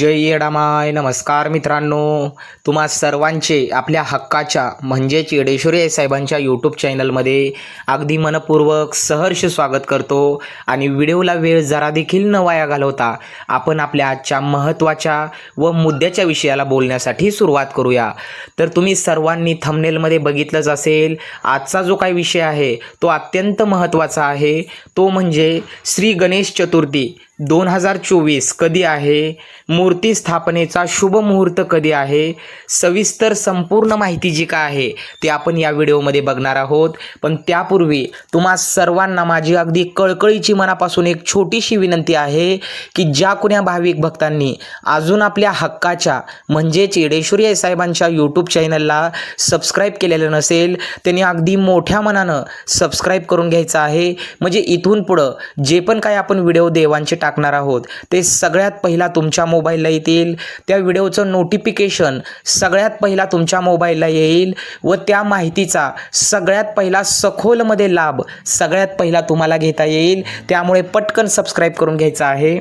जय येडामाय. नमस्कार मित्रांनो. तुम्हा सर्वांचे आपल्या हक्काच्या म्हणजेच येडेश्वरी साहेबांच्या यूट्यूब चॅनलमध्ये अगदी मनपूर्वक सहर्ष स्वागत करतो. आणि व्हिडिओला वेळ जरा देखील न वाया घालवता आपण आपल्या आजच्या महत्त्वाच्या व मुद्द्याच्या विषयाला बोलण्यासाठी सुरुवात करूया. तर तुम्ही सर्वांनी थंबनेलमध्ये बघितलंच असेल आजचा जो काही विषय आहे तो अत्यंत महत्त्वाचा आहे. तो म्हणजे श्री गणेश चतुर्थी. दोन हजार चोवीस कधी आहे? मूर्ती स्थापनेचा शुभ मुहूर्त कधी आहे? सविस्तर संपूर्ण माहिती जी काय आहे ते आपण या व्हिडिओमध्ये बघणार आहोत. पण त्यापूर्वी तुम्हा सर्वांना माझी अगदी कळकळीची मनापासून एक छोटीशी विनंती आहे की ज्या कुण्या भाविक भक्तांनी अजून आपल्या हक्काच्या म्हणजेच येडेश्वरी साहेबांच्या यूट्यूब चॅनलला सबस्क्राईब केलेलं नसेल त्यांनी अगदी मोठ्या मनानं सबस्क्राईब करून घ्यायचं आहे. म्हणजे इथून पुढं जे पण काही आपण व्हिडिओ देवांचे टाकणार आहोत. ते सगळ्यात पहिला तुमच्या मोबाईलला येतील. त्या व्हिडिओचं नोटिफिकेशन सगळ्यात पहिला तुमच्या मोबाईलला येईल व त्या माहितीचा सगळ्यात पहिला सखोलमध्ये लाभ सगळ्यात पहिला तुम्हाला घेता येईल. त्यामुळे पटकन सबस्क्राईब करून घ्यायचा आहे.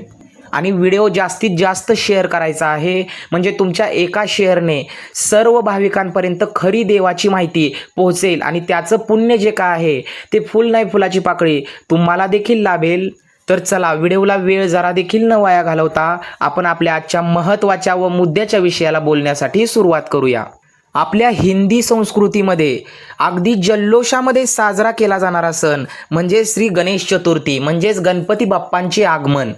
आणि व्हिडिओ जास्तीत जास्त शेअर करायचा आहे. म्हणजे तुमच्या एका शेअरने सर्व भाविकांपर्यंत खरी देवाची माहिती पोहोचेल. आणि त्याचं पुण्य जे काय आहे ते फुल नाही फुलाची पाकळी तुम्हाला देखील लाभेल. तर चला व्हिडिओला वेळ जरा देखील न वाया घालवता आपण आपल्या आजच्या महत्त्वाच्या व मुद्द्याच्या विषयाला बोलण्यासाठी सुरुवात करूया. आपल्या हिंदी संस्कृतीमध्ये अगदी जल्लोषामध्ये साजरा केला जाणारा सण म्हणजे श्री गणेश चतुर्थी म्हणजेच गणपती बाप्पांचे आगमन.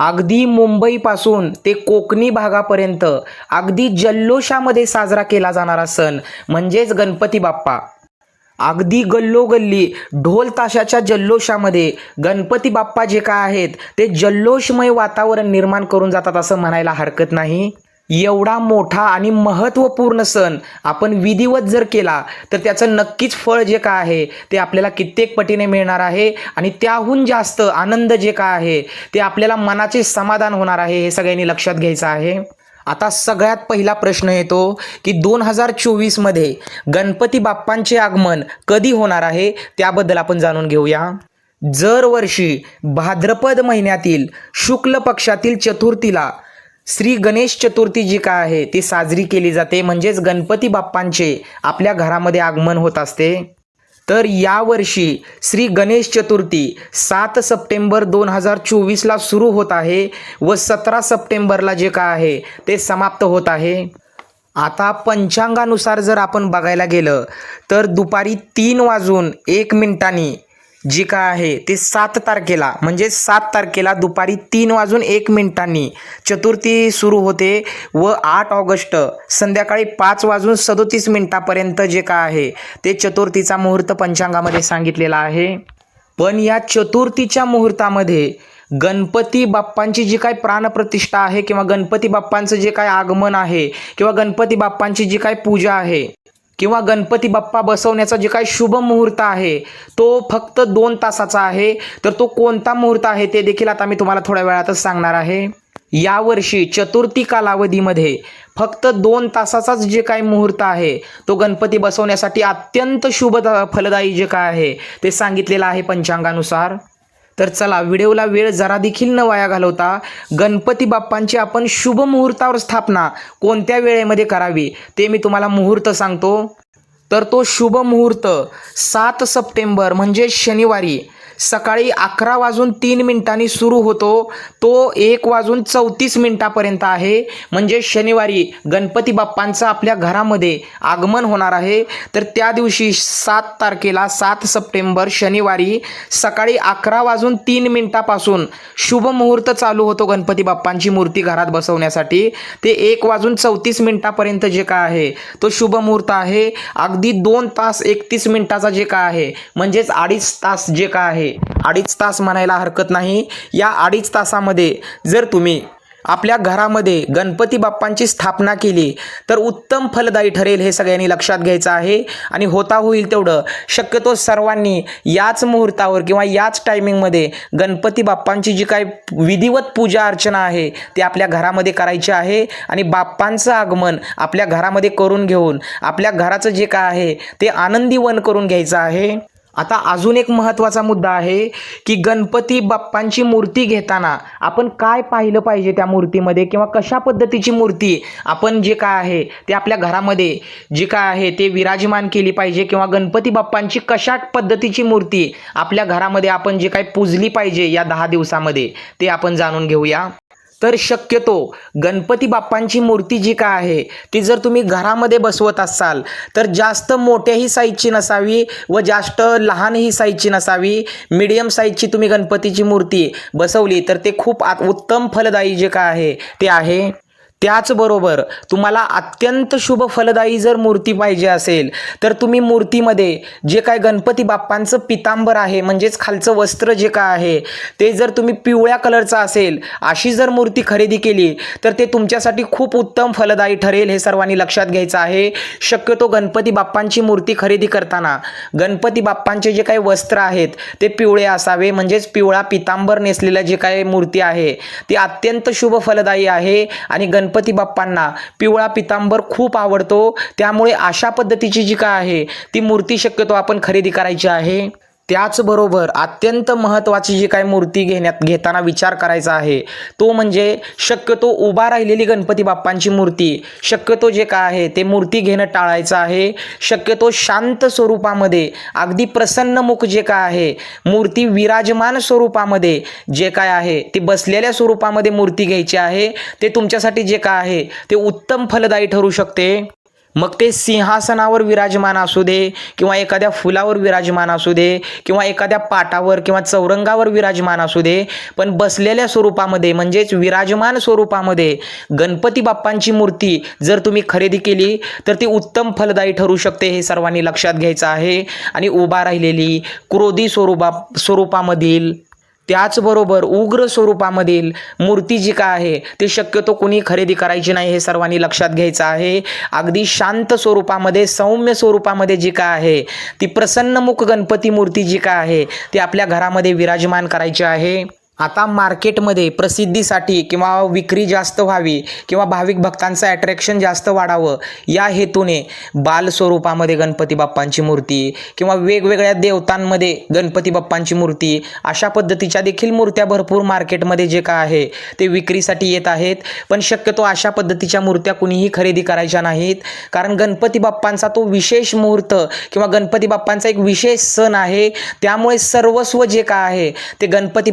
अगदी मुंबईपासून ते कोकणी भागापर्यंत अगदी जल्लोषामध्ये साजरा केला जाणारा सण म्हणजेच गणपती बाप्पा. अगदी गल्लोगल्ली ढोल ताशाच्या जल्लोषामध्ये गणपती बाप्पा जे काय आहेत ते जल्लोषमय वातावरण निर्माण करून जातात असं म्हणायला हरकत नाही. एवढा मोठा आणि महत्त्वपूर्ण सण आपण विधिवत जर केला तर त्याचं नक्कीच फळ जे काय आहे ते आपल्याला कित्येक पटीने मिळणार आहे आणि त्याहून जास्त आनंद जे काय आहे ते आपल्याला मनाचे समाधान होणार आहे हे सगळ्यांनी लक्षात घ्यायचं आहे. आता सगळ्यात पहिला प्रश्न येतो की दोन हजार चोवीसमध्ये गणपती बाप्पांचे आगमन कधी होणार आहे? त्याबद्दल आपण जाणून घेऊया. दरवर्षी भाद्रपद महिन्यातील शुक्ल पक्षातील चतुर्थीला श्री गणेश चतुर्थी जी काय आहे ती साजरी केली जाते. म्हणजेच गणपती बाप्पांचे आपल्या घरामध्ये आगमन होत असते. तर यावर्षी श्री गणेश चतुर्थी सात सप्टेंबर दोन हजार चोवीसला सुरू होत आहे व सतरा सप्टेंबरला जे काय आहे ते समाप्त होत आहे. आता पंचांगानुसार जर आपण बघायला गेलं तर दुपारी तीन वाजून एक मिनिटांनी जी काय आहे ते सात तारखेला म्हणजे सात तारखेला दुपारी तीन वाजून एक मिनिटांनी चतुर्थी सुरू होते व आठ ऑगस्ट संध्याकाळी पाच वाजून सदोतीस मिनिटापर्यंत जे काय आहे ते चतुर्थीचा मुहूर्त पंचांगामध्ये सांगितलेला आहे. पण या चतुर्थीच्या मुहूर्तामध्ये गणपती बाप्पांची जी काय प्राणप्रतिष्ठा आहे किंवा गणपती बाप्पांचं जे काय आगमन आहे किंवा गणपती बाप्पांची जी काय पूजा आहे किंवा गणपती बाप्पा बसवण्याचा जे काही शुभ मुहूर्त आहे तो फक्त दोन तासाचा आहे. तर तो कोणता मुहूर्त आहे ते देखील आता मी तुम्हाला थोड्या वेळातच सांगणार आहे. यावर्षी चतुर्थी कालावधीमध्ये फक्त दोन तासाचाच जे काही मुहूर्त आहे तो गणपती बसवण्यासाठी अत्यंत शुभ फलदायी जे काय आहे ते सांगितलेलं आहे पंचांगानुसार. तर चला व्हिडिओला वेळ जरा देखील न वाया घालवता गणपती बाप्पांची आपण शुभ मुहूर्तावर स्थापना कोणत्या वेळेमध्ये करावी ते मी तुम्हाला मुहूर्त सांगतो. तर तो शुभ मुहूर्त सात सप्टेंबर म्हणजे शनिवारी सकाळी अकरा वाजून तीन मिनिटांनी सुरू होतो. तो एक वाजून चौतीस मिनिटापर्यंत आहे. म्हणजे शनिवारी गणपती बाप्पांचं आपल्या घरामध्ये आगमन होणार आहे. तर त्या दिवशी सात तारखेला सात सप्टेंबर शनिवारी सकाळी अकरा वाजून तीन मिनिटापासून शुभ मुहूर्त चालू होतो गणपती बाप्पांची मूर्ती घरात बसवण्यासाठी. ते एक वाजून चौतीस मिनिटापर्यंत जे काय आहे तो शुभ मुहूर्त आहे. अगदी दोन तास एकतीस मिनिटाचा जे काय आहे म्हणजेच अडीच तास जे काय आहे अडीच तास म्हणायला हरकत नाही. या अडीच तासामध्ये जर तुम्ही आपल्या घरामध्ये गणपती बाप्पांची स्थापना केली तर उत्तम फलदायी ठरेल हे सगळ्यांनी लक्षात घ्यायचं आहे. आणि होता होईल तेवढं. शक्यतो सर्वांनी याच मुहूर्तावर किंवा याच टायमिंगमध्ये गणपती बाप्पांची जी काही विधिवत पूजा अर्चना आहे ती आपल्या घरामध्ये करायची आहे. आणि बाप्पांचं आगमन आपल्या घरामध्ये करून घेऊन आपल्या घराचं जे काय आहे ते आनंदी वन करून घ्यायचं आहे. आता अजून एक महत्त्वाचा मुद्दा आहे की गणपती बाप्पांची मूर्ती घेताना आपण काय पाहिलं पाहिजे त्या मूर्तीमध्ये किंवा कशा पद्धतीची मूर्ती आपण जे काय आहे ते आपल्या घरामध्ये जे काय आहे ते विराजमान केली पाहिजे किंवा गणपती बाप्पांची कशा पद्धतीची मूर्ती आपल्या घरामध्ये आपण जे काय पूजली पाहिजे या दहा दिवसामध्ये ते आपण जाणून घेऊया. तर शक्यतो गणपती बाप्पांची मूर्ती जी काय आहे ती जर तुम्ही घरामध्ये बसवत असाल तर जास्त मोठ्याही साईजची नसावी व जास्त लहानही साईजची नसावी. मिडियम साईजची तुम्ही गणपतीची मूर्ती बसवली तर ते खूप आत उत्तम फलदायी जे काय आहे ते आहे. त्याचबरोबर तुम्हाला अत्यंत शुभ फलदायी जर मूर्ती पाहिजे असेल तर तुम्ही मूर्तीमध्ये जे काय गणपती बाप्पांचं पितांबर आहे म्हणजेच खालचं वस्त्र जे काय आहे ते जर तुम्ही पिवळ्या कलरचं असेल अशी जर मूर्ती खरेदी केली तर ते तुमच्यासाठी खूप उत्तम फलदायी ठरेल हे सर्वांनी लक्षात घ्यायचं आहे. शक्यतो गणपती बाप्पांची मूर्ती खरेदी करताना गणपती बाप्पांचे जे काही वस्त्र आहेत ते पिवळे असावे म्हणजेच पिवळा पितांबर नेसलेलं जे काही मूर्ती आहे ती अत्यंत शुभ फलदायी आहे आणि गण गणपती बाप्पांना. पिवळा पितांबर खूप आवडतो. त्यामुळे अशा पद्धतीची जी काय आहे ती मूर्ती शक्यतो आपण खरेदी करायची आहे. त्याचबरोबर अत्यंत महत्त्वाची जी काय मूर्ती घेण्यात घेताना विचार करायचा आहे तो म्हणजे शक्यतो उभा राहिलेली गणपती बाप्पांची मूर्ती. शक्यतो जे काय आहे ते मूर्ती घेणं टाळायचं आहे. शक्यतो शांत स्वरूपामध्ये अगदी प्रसन्नमुख जे काय आहे मूर्ती विराजमान स्वरूपामध्ये जे काय आहे ती बसलेल्या स्वरूपामध्ये मूर्ती घ्यायची आहे. ते तुमच्यासाठी जे काय आहे ते उत्तम फलदायी ठरू शकते. मग ते सिंहासनावर विराजमान असू दे किंवा एखाद्या फुलावर विराजमान असू दे किंवा एखाद्या पाटावर किंवा चौरंगावर विराजमान असू दे पण बसलेल्या स्वरूपामध्ये म्हणजेच विराजमान स्वरूपामध्ये गणपती बाप्पांची मूर्ती जर तुम्ही खरेदी केली तर ती उत्तम फलदायी ठरू शकते हे सर्वांनी लक्षात घ्यायचं आहे. आणि उभा राहिलेली क्रोधी स्वरूपा स्वरूपामधील त्याचबरोबर उग्र स्वरूपामधील मूर्ती जी काय आहे ते शक्यतो कुणी खरेदी करायची नाही हे सर्वांनी लक्षात घ्यायचं आहे. अगदी शांत स्वरूपामध्ये सौम्य स्वरूपामध्ये जी काय आहे ती प्रसन्नमुख गणपती मूर्ती जी काय आहे ती आपल्या घरामध्ये विराजमान करायची आहे. आता मार्केटमध्ये प्रसिद्धीसाठी किंवा विक्री जास्त व्हावी किंवा भाविक भक्तांचं ॲट्रॅक्शन जास्त वाढावं या हेतूने बालस्वरूपामध्ये गणपती बाप्पांची मूर्ती किंवा वेगवेगळ्या देवतांमध्ये गणपती बाप्पांची मूर्ती अशा पद्धतीच्या देखील मूर्त्या भरपूर मार्केटमध्ये जे काय आहे ते विक्रीसाठी येत आहेत. पण शक्यतो अशा पद्धतीच्या मूर्त्या कुणीही खरेदी करायच्या नाहीत. कारण गणपती बाप्पांचा तो विशेष मुहूर्त किंवा गणपती बाप्पांचा एक विशेष सण आहे. त्यामुळे सर्वस्व जे काय आहे ते गणपती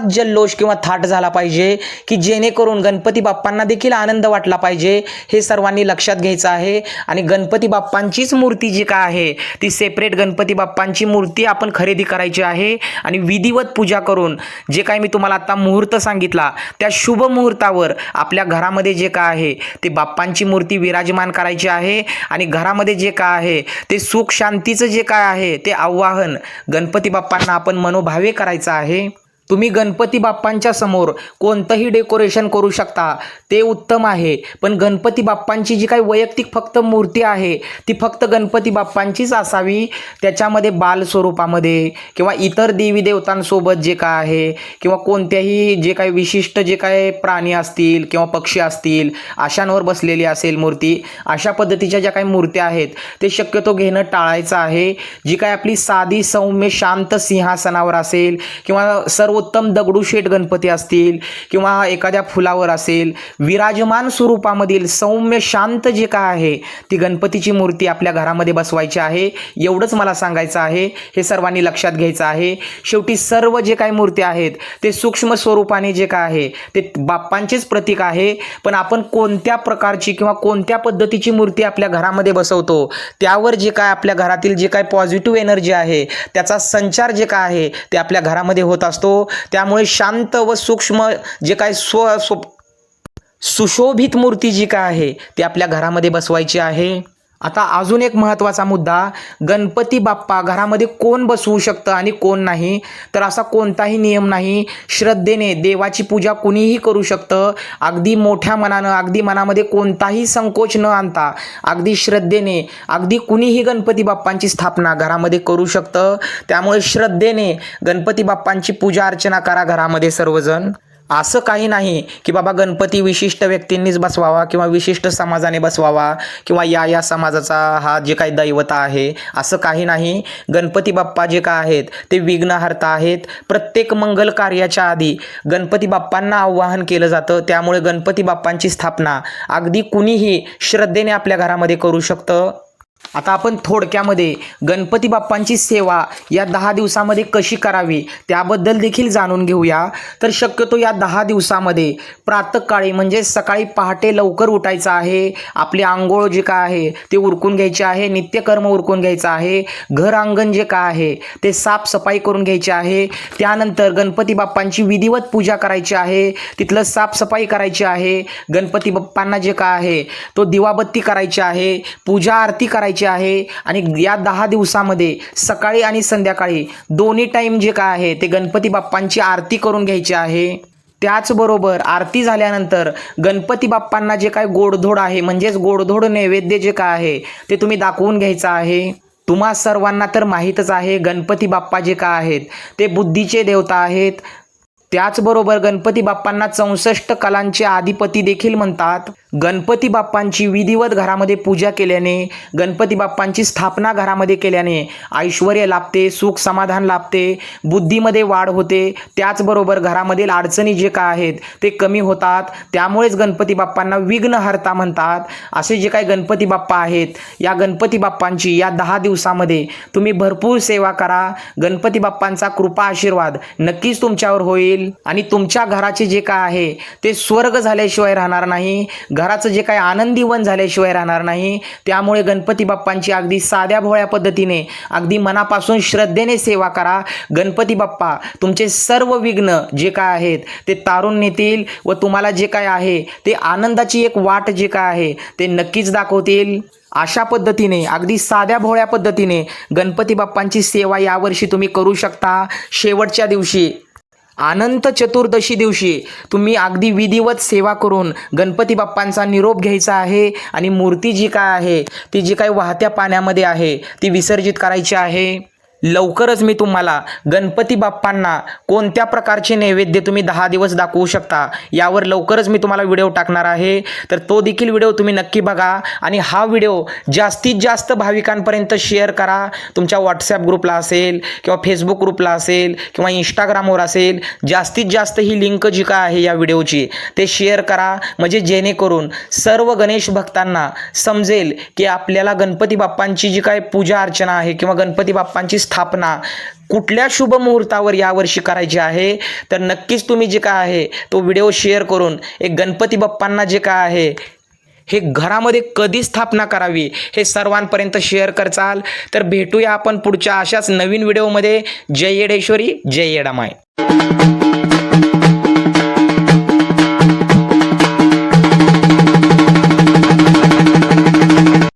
असाच जल्लोष किंवा थाट झाला पाहिजे की जेणेकरून गणपती बाप्पांना देखील आनंद वाटला पाहिजे हे सर्वांनी लक्षात घ्यायचं आहे. आणि गणपती बाप्पांचीच मूर्ती जी काय आहे ती सेपरेट गणपती बाप्पांची मूर्ती आपण खरेदी करायची आहे. आणि विधिवत पूजा करून जे काय मी तुम्हाला आता मुहूर्त सांगितला त्या शुभ मुहूर्तावर आपल्या घरामध्ये जे काय आहे ते बाप्पांची मूर्ती विराजमान करायची आहे. आणि घरामध्ये जे काय आहे ते सुख शांतीचं जे काय आहे ते आवाहन गणपती बाप्पांना आपण मनोभावे करायचं आहे. तुम्ही गणपती बाप्पांच्या समोर कोणतंही डेकोरेशन करू शकता. ते उत्तम आहे. पण गणपती बाप्पांची जी काही वैयक्तिक फक्त मूर्ती आहे ती फक्त गणपती बाप्पांचीच असावी त्याच्यामध्ये बाल स्वरूपामध्ये किंवा इतर देवी देवतांसोबत जे काय आहे किंवा कोणत्याही जे काही विशिष्ट जे काय प्राणी असतील किंवा पक्षी असतील अशांवर बसलेली असेल मूर्ती अशा पद्धतीच्या ज्या काही मूर्त्या आहेत ते शक्यतो घेणं टाळायचं आहे. जी काय आपली साधी सौम्य शांत सिंहासनावर असेल किंवा सर्व सर्वोत्तम दगडूशेठ गणपती असतील किंवा एखाद्या फुलावर असेल विराजमान स्वरूपामधील सौम्य शांत जे काय आहे ती गणपतीची मूर्ती आपल्या घरामध्ये बसवायची आहे एवढंच मला सांगायचं आहे. हे सर्वांनी लक्षात घ्यायचं आहे. शेवटी सर्व जे काही मूर्ती आहेत ते सूक्ष्म स्वरूपाने जे काय आहे ते बाप्पांचेच प्रतीक आहे. पण आपण कोणत्या प्रकारची किंवा कोणत्या पद्धतीची मूर्ती आपल्या घरामध्ये बसवतो त्यावर जे काय आपल्या घरातील जे काय पॉझिटिव्ह एनर्जी आहे त्याचा संचार जे काय आहे ते आपल्या घरामध्ये होत असतो. त्यामुळे शांत व सूक्ष्म जे काय स्व सुशोभित मूर्ती जी काय आहे ती आपल्या घरामध्ये बसवायची आहे. आता अजून एक महत्त्वाचा मुद्दा गणपती बाप्पा घरामध्ये कोण बसवू शकतं आणि कोण नाही? तर असा कोणताही नियम नाही. श्रद्धेने देवाची पूजा कुणीही करू शकतं. अगदी मोठ्या मनानं अगदी मनामध्ये कोणताही संकोच न आणता अगदी श्रद्धेने अगदी कुणीही गणपती बाप्पांची स्थापना घरामध्ये करू शकतं. त्यामुळे श्रद्धेने गणपती बाप्पांची पूजा अर्चना करा घरामध्ये सर्वजण. असं काही नाही की बाबा गणपती विशिष्ट व्यक्तींनीच बसवावा किंवा विशिष्ट समाजाने बसवावा किंवा या या समाजाचा हा जे काही दैवता आहे असं काही नाही. गणपती बाप्पा जे काय आहेत ते विघ्नहर्ता आहेत. प्रत्येक मंगल कार्याच्या आधी गणपती बाप्पांना आवाहन केलं जातं. त्यामुळे गणपती बाप्पांची स्थापना अगदी कुणीही श्रद्धेने आपल्या घरामध्ये करू शकतं. आता आपण थोडक्यामध्ये गणपती बाप्पांची सेवा या दहा दिवसामध्ये कशी करावी त्याबद्दल देखील जाणून घेऊया. तर शक्यतो या दहा दिवसामध्ये प्रातःकाळी म्हणजे सकाळी पहाटे लवकर उठायचं आहे. आपली आंघोळ जे काय आहे ते उरकून घ्यायचे आहे. नित्यकर्म उरकून घ्यायचं आहे. घर अंगण जे काय आहे ते साफसफाई करून घ्यायचे आहे. त्यानंतर गणपती बाप्पांची विधिवत पूजा करायची आहे. तिथलं साफसफाई करायची आहे. गणपती बाप्पांना जे काय आहे तो दिवाबत्ती करायची आहे. पूजा आरती करायची आहे. आणि या दहा दिवसामध्ये सकाळी आणि संध्याकाळी दोन्ही टाईम जे काय आहे ते गणपती बाप्पांची आरती करून घ्यायची आहे. त्याचबरोबर आरती झाल्यानंतर गणपती बाप्पांना जे काय गोडधोड आहे म्हणजेच गोडधोड नैवेद्य जे काय आहे ते तुम्ही दाखवून घ्यायचं आहे. तुम्हा सर्वांना तर माहीतच आहे गणपती बाप्पा जे काय आहेत ते बुद्धीचे देवता आहेत. त्याचबरोबर गणपती बाप्पांना चौसष्ट कलांचे अधिपती देखील म्हणतात. गणपती बाप्पांची विधिवत घरामध्ये पूजा केल्याने गणपती बाप्पांची स्थापना घरामध्ये केल्याने ऐश्वर लाभते सुख समाधान लाभते बुद्धीमध्ये वाढ होते. त्याचबरोबर घरामधील अडचणी जे काय आहेत ते कमी होतात. त्यामुळेच गणपती बाप्पांना विघ्नहर्ता म्हणतात. असे जे काही गणपती बाप्पा आहेत या गणपती बाप्पांची या दहा दिवसामध्ये तुम्ही भरपूर सेवा करा. गणपती बाप्पांचा कृपा आशीर्वाद नक्कीच तुमच्यावर होईल. आणि तुमच्या घराचे जे काय आहे ते स्वर्ग झाल्याशिवाय राहणार नाही. घराचं जे काही आनंदीवन झाल्याशिवाय राहणार नाही त्यामुळे गणपती बाप्पांची अगदी साध्या भोळ्या पद्धतीने अगदी मनापासून श्रद्धेने सेवा करा. गणपती बाप्पा तुमचे सर्व विघ्न जे काय आहेत ते तारून नेतील व तुम्हाला जे काय आहे ते आनंदाची एक वाट जे काय आहे ते नक्कीच दाखवतील. अशा पद्धतीने अगदी साध्या भोळ्या पद्धतीने गणपती बाप्पांची सेवा यावर्षी तुम्ही करू शकता. शेवटच्या दिवशी अनंत चतुर्दशी दिवशी तुम्ही अगदी विधिवत सेवा करून गणपती बाप्पांचा निरोप घ्यायचा आहे आणि मूर्ती जी काय आहे ती जी काही वाहत्या पाण्यामध्ये आहे ती विसर्जित करायची आहे. लवकरच मी तुम्हाला गणपती बाप्पांना कोणत्या प्रकारचे नैवेद्य तुम्ही दहा दिवस दाखवू शकता यावर लवकरच मी तुम्हाला व्हिडिओ टाकणार आहे. तर तो देखील व्हिडिओ तुम्ही नक्की बघा आणि हा व्हिडिओ जास्तीत जास्त भाविकांपर्यंत शेअर करा. तुमच्या व्हॉट्सॲप ग्रुपला असेल किंवा फेसबुक ग्रुपला असेल किंवा इंस्टाग्रामवर असेल जास्तीत जास्त ही लिंक जी काय आहे या व्हिडिओची ते शेअर करा. म्हणजे जेणेकरून सर्व गणेश भक्तांना समजेल की आपल्याला गणपती बाप्पांची जी काय पूजा अर्चना आहे किंवा गणपती बाप्पांची स्थापना कुठल्या शुभ मुहूर्तावर यावर्षी करायची आहे? तर नक्कीच तुम्ही जे काय आहे तो व्हिडिओ शेअर करून एक गणपती बाप्पांना जे काय आहे हे घरामध्ये कधी स्थापना करावी हे सर्वांपर्यंत शेअर करचाल. तर भेटूया आपण पुढच्या अशाच नवीन व्हिडिओमध्ये. जय येडेश्वरी जय येडामाय